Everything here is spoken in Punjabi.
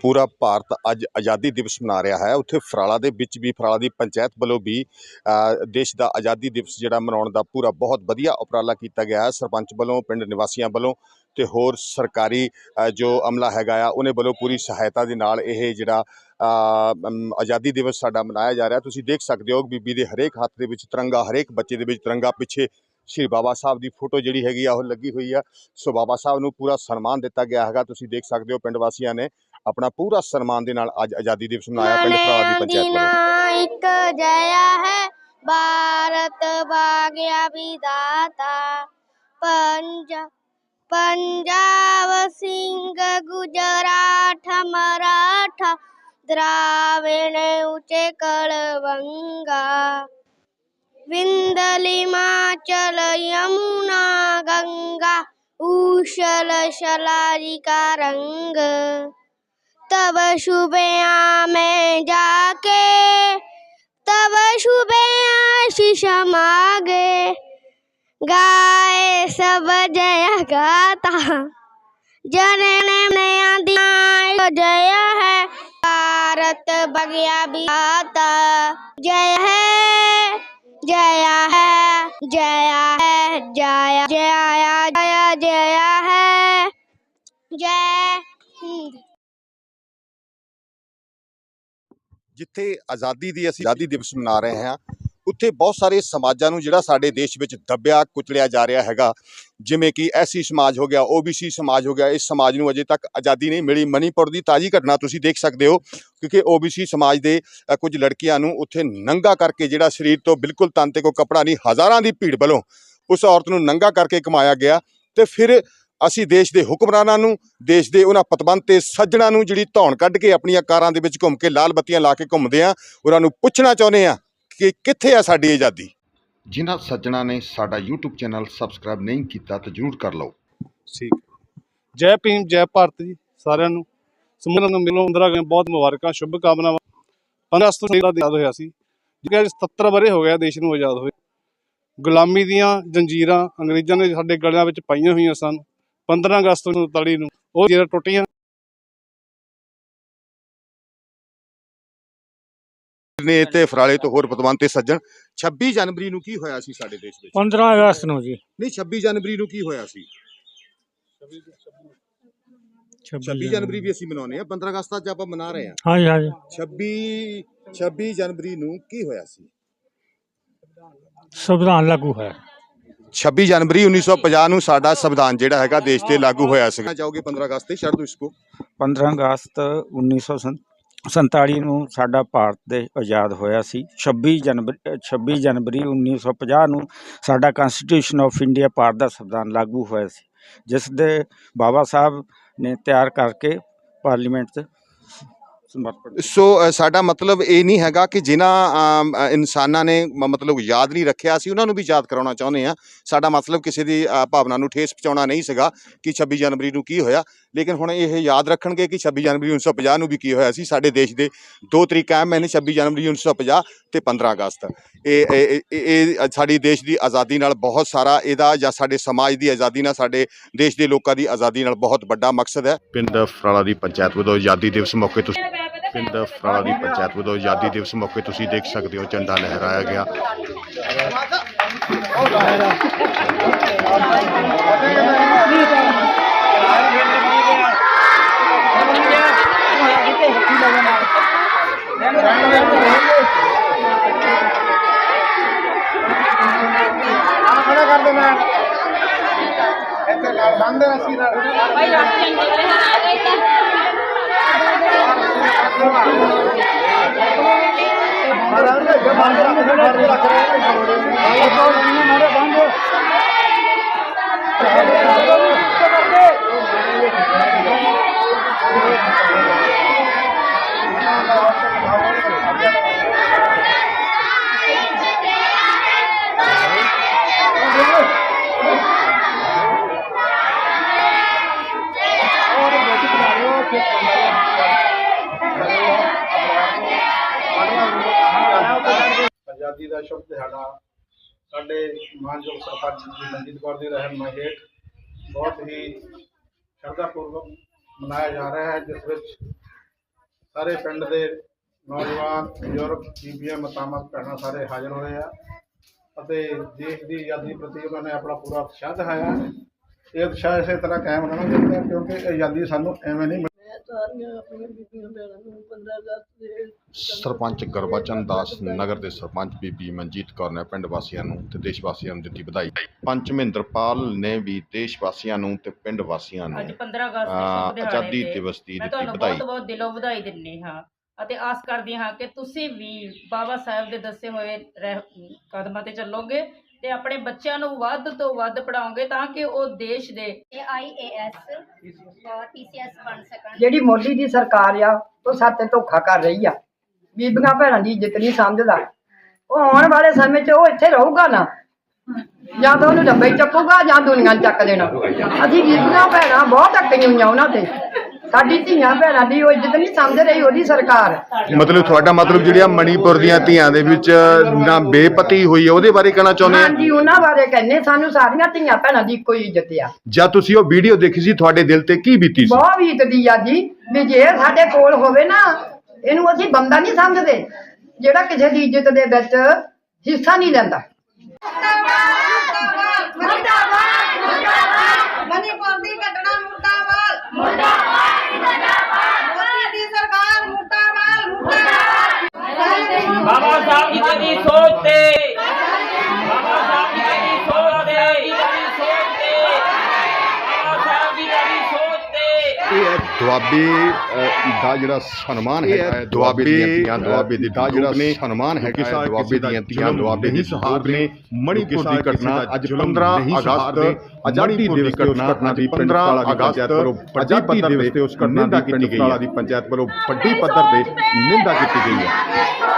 ਪੂਰਾ ਭਾਰਤ ਅੱਜ ਆਜ਼ਾਦੀ ਦਿਵਸ ਮਨਾ ਰਿਹਾ ਹੈ। ਉੱਥੇ ਫਰਾਲਾ ਦੇ ਵਿੱਚ ਵੀ, ਫਰਾਲਾ ਦੀ ਪੰਚਾਇਤ ਵੱਲੋਂ ਵੀ ਦੇਸ਼ ਦਾ ਆਜ਼ਾਦੀ ਦਿਵਸ ਜਿਹੜਾ ਮਨਾਉਣ ਦਾ ਪੂਰਾ ਬਹੁਤ ਵਧੀਆ ਉਪਰਾਲਾ ਕੀਤਾ ਗਿਆ ਹੈ। ਸਰਪੰਚ ਵੱਲੋਂ, ਪਿੰਡ ਨਿਵਾਸੀਆਂ ਵੱਲੋਂ ਤੇ ਹੋਰ ਸਰਕਾਰੀ ਜੋ ਅਮਲਾ ਹੈਗਾ ਆ, ਉਹਨੇ ਵੱਲੋਂ ਪੂਰੀ ਸਹਾਇਤਾ ਦੇ ਨਾਲ ਇਹ ਜਿਹੜਾ ਆਜ਼ਾਦੀ ਦਿਵਸ ਸਾਡਾ ਮਨਾਇਆ ਜਾ ਰਿਹਾ। ਤੁਸੀਂ ਦੇਖ ਸਕਦੇ ਹੋ ਬੀਬੀ ਦੇ ਹਰੇਕ ਹੱਥ ਦੇ ਵਿੱਚ ਤਿਰੰਗਾ, ਹਰੇਕ ਬੱਚੇ ਦੇ ਵਿੱਚ ਤਿਰੰਗਾ। ਪਿੱਛੇ ਸ਼੍ਰੀ ਬਾਬਾ ਸਾਹਿਬ ਦੀ ਫੋਟੋ ਜਿਹੜੀ ਹੈਗੀ ਆ, ਉਹ ਲੱਗੀ ਹੋਈ ਆ। ਸੋ ਬਾਬਾ ਸਾਹਿਬ ਨੂੰ ਪੂਰਾ ਸਨਮਾਨ ਦਿੱਤਾ ਗਿਆ ਹੈਗਾ। ਤੁਸੀਂ ਦੇਖ ਸਕਦੇ ਹੋ ਪਿੰਡ ਵਾਸੀਆਂ ਨੇ ਆਪਣਾ ਪੂਰਾ ਸਨਮਾਨ ਦੇ ਨਾਲ ਅੱਜ ਆਜ਼ਾਦੀ ਦਿਵਸ ਮਨਾਇਆ ਪਿੰਡ ਫਰਾਲਾ ਦੀ ਪੰਚਾਇਤ ਵੱਲੋਂ ਇੱਕ ਜਇਆ ਹੈ ਭਾਰਤ ਭਾਗਿਆ ਵਿਦਾਤਾ ਪੰਜ पंजाब सिंह गुजरात मराठा द्राविण उचे कलवंगा विंदलिमाचल यमुना गंगा उशल शलारी का रंग तब शुभया में जाके, तब शुभे आशीष मागे। गाए सब जय गाता, जनने नया दिया जय है। भारत बगिया बिहाता जय है, जया है जया है, जया जया जया जया है। जय ਜਿੱਥੇ ਆਜ਼ਾਦੀ ਦੀ ਅਸੀਂ ਆਜ਼ਾਦੀ ਦਿਵਸ ਮਨਾ ਰਹੇ ਹਾਂ, ਉੱਥੇ ਬਹੁਤ ਸਾਰੇ ਸਮਾਜਾਂ ਨੂੰ ਜਿਹੜਾ ਸਾਡੇ ਦੇਸ਼ ਵਿੱਚ ਦੱਬਿਆ, ਕੁਚਲਿਆ ਜਾ ਰਿਹਾ ਹੈਗਾ। ਜਿਵੇਂ ਕਿ ਐਸੀ ਸਮਾਜ ਹੋ ਗਿਆ ਓਬੀਸੀ ਸਮਾਜ ਹੋ ਗਿਆ। ਇਸ ਸਮਾਜ ਨੂੰ ਅਜੇ ਤੱਕ ਆਜ਼ਾਦੀ ਨਹੀਂ ਮਿਲੀ। ਮਨੀਪੁਰ ਦੀ ਤਾਜ਼ੀ ਘਟਨਾ ਤੁਸੀਂ ਦੇਖ ਸਕਦੇ ਹੋ, ਕਿਉਂਕਿ ਓਬੀਸੀ ਸਮਾਜ ਦੇ ਕੁਝ ਲੜਕੀਆਂ ਨੂੰ ਉੱਥੇ ਨੰਗਾ ਕਰਕੇ ਜਿਹੜਾ ਸਰੀਰ ਤੋਂ ਬਿਲਕੁਲ ਤਨ ਤੇ ਕੋਈ ਕੱਪੜਾ ਨਹੀਂ, ਹਜ਼ਾਰਾਂ ਦੀ ਭੀੜ ਵੱਲੋਂ ਉਸ ਔਰਤ ਨੂੰ ਨੰਗਾ ਕਰਕੇ ਕਮਾਇਆ ਗਿਆ। ਤੇ ਫਿਰ ਅਸੀਂ ਦੇਸ਼ ਦੇ ਹੁਕਮਰਾਨਾਂ ਨੂੰ ਦੇਸ਼ ਦੇ ਉਹਨਾਂ ਪਤਵੰਤ ਤੇ ਸੱਜਣਾ ਨੂੰ ਜਿਹੜੀ ਧੌਣ ਕੱਢ ਕੇ ਆਪਣੀਆਂ ਕਾਰਾਂ ਦੇ ਵਿੱਚ ਘੁੰਮ ਕੇ ਲਾਲ ਬੱਤੀਆਂ ਲਾ ਕੇ ਘੁੰਮਦੇ ਆ ਉਹਨਾਂ ਨੂੰ ਪੁੱਛਣਾ ਚਾਹੁੰਦੇ ਆ ਕਿ ਕਿੱਥੇ ਆ ਸਾਡੀ ਆਜ਼ਾਦੀ। ਜਿਨ੍ਹਾਂ ਸੱਜਣਾ ਨੇ ਸਾਡਾ YouTube ਚੈਨਲ ਸਬਸਕ੍ਰਾਈਬ ਨਹੀਂ ਕੀਤਾ ਤਾਂ ਜਰੂਰ ਕਰ ਲਓ। ਠੀਕ। ਜੈ ਭੀਮ ਜੈ ਭਾਰਤ ਜੀ ਸਾਰਿਆਂ ਨੂੰ। ਸਮੂਹ ਨੂੰ ਮਿਲੋ ਅੰਦਰਾਂ ਗਏ ਬਹੁਤ ਮੁਬਾਰਕਾਂ ਸ਼ੁਭ ਕਾਮਨਾਵਾਂ 15 ਅਗਸਤ ਨੂੰ ਦਾ ਆਜ਼ਾਦ ਹੋਇਆ ਸੀ ਜਿਹੜਾ 77 ਬਰੇ ਹੋ ਗਿਆ ਦੇਸ਼ ਨੂੰ ਆਜ਼ਾਦ ਹੋਏ। ਗੁਲਾਮੀ ਦੀਆਂ ਜੰਜੀਰਾਂ ਅੰਗਰੇਜ਼ਾਂ ਨੇ ਸਾਡੇ ਗਲਿਆਂ ਵਿੱਚ ਪਾਈਆਂ ਹੋਈਆਂ ਸਨ। 15 ਅਗਸਤ ਨੂੰ 39 ਨੂੰ ਉਹ ਜਿਹੜਾ ਟੁੱਟੀਆਂ। ਨੇ ਤੇ ਫਰਾਲੇ ਤੋਂ ਹੋਰ ਪਤਵੰਤ ਤੇ ਸੱਜਣ। 26 ਜਨਵਰੀ ਨੂੰ ਕੀ ਹੋਇਆ ਸੀ ਸਾਡੇ ਦੇਸ਼ ਵਿੱਚ? 15 ਅਗਸਤ ਨੂੰ ਜੀ। ਨਹੀਂ 26 ਜਨਵਰੀ ਨੂੰ ਕੀ ਹੋਇਆ ਸੀ? 26 ਜਨਵਰੀ ਵੀ ਅਸੀਂ ਮਨਾਉਂਦੇ ਆ 15 ਅਗਸਤ ਅੱਜ ਆਪਾਂ ਮਨਾ ਰਹੇ ਆ ਹਾਂਜੀ ਹਾਂਜੀ। 26 26 ਜਨਵਰੀ ਨੂੰ ਕੀ ਹੋਇਆ ਸੀ? ਸੰਵਿਧਾਨ ਲਾਗੂ ਹੋਇਆ। 26 ਜਨਵਰੀ 1950 ਨੂੰ ਸਾਡਾ ਸੰਵਿਧਾਨ ਜਿਹੜਾ ਹੈਗਾ ਦੇਸ਼ ਤੇ ਲਾਗੂ ਹੋਇਆ ਸੀ। ਚਾਹੋਗੇ 15 ਅਗਸਤ ਤੇ? ਛੱਡ ਦਿਓ ਇਸਕੋ 15 ਅਗਸਤ 1947 ਨੂੰ ਸਾਡਾ ਭਾਰਤ ਦੇ ਆਜ਼ਾਦ ਹੋਇਆ ਸੀ। 26 ਜਨਵਰੀ 26 ਜਨਵਰੀ 1950 ਨੂੰ ਸਾਡਾ ਕਨਸਟੀਟਿਊਸ਼ਨ ਆਫ ਇੰਡੀਆ ਭਾਰਤ ਦਾ ਸੰਵਿਧਾਨ ਲਾਗੂ ਹੋਇਆ ਸੀ। ਜਿਸ ਦੇ ਬਾਬਾ ਸਾਹਿਬ ਨੇ ਤਿਆਰ ਕਰਕੇ ਪਾਰਲੀਮੈਂਟ 'ਚ ਸਮਰਪਿਤ ਸੋ ਅ, ਸਾਡਾ ਮਤਲਬ ਇਹ ਨਹੀਂ ਹੈਗਾ ਕਿ ਜਿਨ੍ਹਾਂ ਅਮ, ਅ, ਇਨਸਾਨਾਂ ਨੇ ਮ- ਮਤਲਬ ਯਾਦ ਨਹੀਂ ਰੱਖਿਆ ਸੀ ਉਹਨਾਂ ਨੂੰ ਵੀ ਯਾਦ ਕਰਾਉਣਾ ਚਾਹੁੰਦੇ ਆ ਸਾਡਾ ਮਤਲਬ ਕਿਸੇ ਦੀ ਅ, ਭਾਵਨਾ ਨੂੰ ਠੇਸ ਪਹੁੰਚਾਉਣਾ ਨਹੀਂ ਸੀਗਾ ਕਿ 26 ਜਨਵਰੀ ਨੂੰ ਕੀ ਹੋਇਆ। ਲੇਕਿਨ ਹੁਣ ਇਹ ਯਾਦ ਰੱਖਣਗੇ ਕਿ 26 ਜਨਵਰੀ 1950 ਨੂੰ ਵੀ ਕੀ ਹੋਇਆ ਸੀ। ਸਾਡੇ ਦੇਸ਼ ਦੇ ਦੋ ਤਰੀਕ ਅਹਿਮ ਨੇ 26 ਜਨਵਰੀ 1950 ਤੇ 15 ਅਗਸਤ। ਇਹ ਇਹ- ਇਹ ਇਹ ਸਾਡੀ ਦੇਸ਼ ਦੀ ਆਜ਼ਾਦੀ ਨਾਲ ਬਹੁਤ ਸਾਰਾ ਇਹਦਾ ਜਾਂ ਸਾਡੇ ਸਮਾਜ ਦੀ ਆਜ਼ਾਦੀ ਨਾਲ ਸਾਡੇ ਦੇਸ਼ ਦੇ ਲੋਕਾਂ ਦੀ ਆਜ਼ਾਦੀ ਨਾਲ ਬਹੁਤ ਵੱਡਾ ਮਕਸਦ ਹੈ। ਪਿੰਡ ਫਰਾਲਾ ਦੀ ਪੰਚਾਇਤ ਵੱਲੋਂ ਆਜ਼ਾਦੀ ਦਿਵਸ ਮੌਕੇ ਤੁਸੀਂ ਪਿੰਡ ਫਰਾਲਾ ਦੀ ਪੰਚਾਇਤ ਵੱਲੋਂ ਆਜ਼ਾਦੀ ਦਿਵਸ ਮੌਕੇ ਤੁਸੀਂ ਦੇਖ ਸਕਦੇ ਹੋ, ਝੰਡਾ ਲਹਿਰਾਇਆ ਗਿਆ। ਆਜ਼ਾਦੀ ਦਾ ਮਾਰਾਂ ਦੇ ਜਮਾਂ ਰੱਖ ਰਹੇ ਨੇ ਮਾਰੇ ਬੰਦ ਸ਼ੁਭ ਦਿਹਾੜਾ ਸਾਡੇ ਮਾਨਯੋਗ ਸਰਪੰਚ ਜੀ ਮਨਜੀਤ ਕੌਰ ਦੀ ਰਹਿਨਮਾਈ ਹੇਠ ਬਹੁਤ ਹੀ ਸ਼ਰਧਾ ਪੂਰਵਕ ਮਨਾਇਆ ਜਾ ਰਿਹਾ ਹੈ, ਜਿਸ ਵਿੱਚ ਸਾਰੇ ਪਿੰਡ ਦੇ ਨੌਜਵਾਨ, ਬਜ਼ੁਰਗ, ਬੀਬੀਆਂ ਮਤਾਮਤ ਭੈਣਾਂ ਸਾਰੇ ਹਾਜ਼ਰ ਹੋਏ ਆ ਅਤੇ ਦੇਸ਼ ਦੀ ਆਜ਼ਾਦੀ ਪ੍ਰਤੀ ਉਹਨਾਂ ਨੇ ਆਪਣਾ ਪੂਰਾ ਉਤਸ਼ਾਹ ਦਿਖਾਇਆ ਇਹ ਉਤਸ਼ਾਹ ਇਸੇ ਤਰ੍ਹਾਂ ਕਾਇਮ ਰਹਿਣਾ ਚਾਹੀਦਾ ਕਿਉਂਕਿ ਆਜ਼ਾਦੀ ਸਾਨੂੰ ਐਵੇਂ ਨਹੀਂ ਮਿਲੀ। ਸਾਰੀਆਂ ਆਪਣੀਆਂ ਬੀਬੀਆਂ ਭੈਣਾਂ ਨੂੰ 15 ਅਗਸਤ ਦੇ ਸਰਪੰਚ ਗੁਰਬਚਨ ਦਾਸ ਨਗਰ ਦੇ ਸਰਪੰਚ ਬੀਬੀ ਮਨਜੀਤ ਕੌਰ ਨੇ ਪਿੰਡ ਵਾਸੀਆਂ ਨੂੰ ਤੇ ਦੇਸ਼ ਵਾਸੀਆਂ ਨੂੰ ਦਿੱਤੀ ਵਧਾਈ। ਪੰਚ ਮਹਿੰਦਰਪਾਲ ਨੇ ਵੀ ਦੇਸ਼ ਵਾਸੀਆਂ ਨੂੰ ਤੇ ਪਿੰਡ ਵਾਸੀਆਂ ਨੂੰ ਅੱਜ 15 ਅਗਸਤ ਦੇ ਅਹ, ਸ਼ੁਭ ਦਿਹਾੜੇ ਆਜ਼ਾਦੀ ਤੇ ਦਿਵਸ ਦੀ ਮੈਂ ਦਿੱਤੀ ਤੁਹਾਨੂੰ ਵਧਾਈ। ਬਹੁਤ ਬਹੁਤ ਦਿਲੋਂ ਵਧਾਈ ਦਿੰਨੀ ਹਾਂ ਅਤੇ ਆਸ ਕਰਦੀ ਹਾਂ ਕਿ ਤੁਸੀਂ ਵੀ ਬਾਬਾ ਸਾਹਿਬ ਦੇ ਦੱਸੇ ਹੋਏ ਰਹਿ- ਕਦਮਾਂ ਤੇ ਚੱਲੋਗੇ ਤੇ ਆਪਣੇ ਬੱਚਿਆਂ ਨੂੰ ਵੱਧ ਤੋਂ ਵੱਧ ਪੜਾਓਗੇ ਤਾਂ ਕਿ ਉਹ ਦੇਸ਼ ਦੇ ਆਈਏਐਸ ਔਰ ਪੀਸੀਐਸ ਬਣ ਸਕਣ। ਜਿਹੜੀ ਮੋਦੀ ਦੀ ਸਰਕਾਰ ਆ ਉਹ ਸਾਡੇ ਧੋਖਾ ਕਰ ਰਹੀ ਆ। ਬੀਬੀਆਂ ਭੈਣਾਂ ਦੀ ਇੱਜ਼ਤ ਨਹੀਂ ਸਮਝਦਾ। ਉਹ ਆਉਣ ਵਾਲੇ ਸਮੇਂ 'ਚ ਉਹ ਇੱਥੇ ਰਹੂਗਾ ਨਾ। ਜਾਂ ਤਾਂ ਉਹਨੂੰ ਡੱਬੇ ਚੱਕੂਗਾ ਜਾਂ ਦੁਨੀਆ ਚੱਕ ਦੇਣਾ। ਅਸੀਂ ਬੀਬੀਆਂ ਭੈਣਾਂ ਬਹੁਤ ਅੱਕੀਆਂ ਹੋਈਆਂ ਉਹਨਾਂ ਤੇ। ਸਾਡੀ ਧੀਆਂ ਭੈਣਾਂ ਦੀ ਉਹ ਇੱਜ਼ਤ ਨਹੀਂ ਸਮਝ ਰਹੀ ਉਹਦੀ ਸਰਕਾਰ। ਮਤਲਬ ਤੁਹਾਡਾ ਮਤਲਬ ਜਿਹੜੀਆਂ ਮਣੀਪੁਰ ਦੀਆਂ ਧੀਆਂ ਦੇ ਵਿੱਚ ਨਾ ਬੇਪਤੀ ਹੋਈ ਹੈ ਉਹਦੇ ਬਾਰੇ ਕਹਿਣਾ ਚਾਹੁੰਦੇ ਆ? ਹਾਂਜੀ ਉਹਨਾਂ ਬਾਰੇ ਕਹਿੰਦੇ ਸਾਨੂੰ ਸਾਰੀਆਂ ਧੀਆਂ ਭੈਣਾਂ ਦੀ ਇੱਕੋ ਹੀ ਇੱਜ਼ਤ ਆ। ਜਦ ਤੁਸੀਂ ਉਹ ਵੀਡੀਓ ਦੇਖੀ ਸੀ ਤੁਹਾਡੇ ਦਿਲ ਤੇ ਕੀ ਬੀਤੀ ਸੀ? ਬਹੁਤ ਬੀਤਦੀ ਆ ਜੀ ਵੀ ਜੇ ਸਾਡੇ ਕੋਲ ਹੋਵੇ ਨਾ ਇਹਨੂੰ ਅਸੀਂ ਬੰਦਾ ਨਹੀਂ ਸਮਝਦੇ ਜਿਹੜਾ ਕਿਸੇ ਦੀ ਇੱਜ਼ਤ ਦੇ ਵਿੱਚ ਹਿੱਸਾ ਨਹੀਂ ਲੈਂਦਾ। ਮਨੀਪੁਰ ਦੀ ਘਟਨਾ ਮੁਰਦਾਬਾਦ ਮੁਰਦਾਬਾਦ ਮੁਰਦਾਬਾਦ ਮੋਦੀ ਦੀ ਸਰਕਾਰ ਮੁਰਦਾਬਾਦ ਮੁਰਦਾਬਾਦ ਬਾਬਾ ਸਾਹਿਬ ਜੀ ਦੀ ਸੋਚ ਤੇ। ਬਾਬਾ ਸਾਹਿਬ ਜੀ ਦੀ ਸੋਚ ਤੇ। ਦੀ ਸੋਚ ਤੇ ਬਾਬਾ ਸਾਹਿਬ ਜੀ ਦੀ ਸੋਚ ਤੇ। ਇਹ ਹੈ ਦੁਆਬੇ ਅ, ਦਾ ਜਿਹੜਾ ਸਨਮਾਨ ਹੈਗਾ ਹੈ ਦੁਆਬੇ ਦੀਆਂ ਧੀਆਂ ਦੁਆਬੇ ਦੇ ਦਾ ਜਿਹੜਾ ਸਨਮਾਨ ਹੈ ਦੁਆਬੇ ਦੀਆਂ ਧੀਆਂ ਦੁਆਬੇ ਦੀ ਸਹਾਰ ਨੇ ਮਣੀਪੁਰ ਦੀ ਘਟਨਾ ਅੱਜ 15 ਅਗਸਤ ਆਜ਼ਾਦੀ ਦਿਵਸ ਤੇ ਉਸ ਘਟਨਾ ਦੀ 15 ਅਗਸਤ ਆਜ਼ਾਦੀ ਦਿਵਸ ਤੇ ਉਸ ਘਟਨਾ ਦੀ ਪਿੰਡ ਦੀ ਪੰਚਾਇਤ ਵੱਲੋਂ ਵੱਡੀ ਪੱਧਰ ਤੇ ਨਿੰਦਾ ਕੀਤੀ ਗਈ ਹੈ।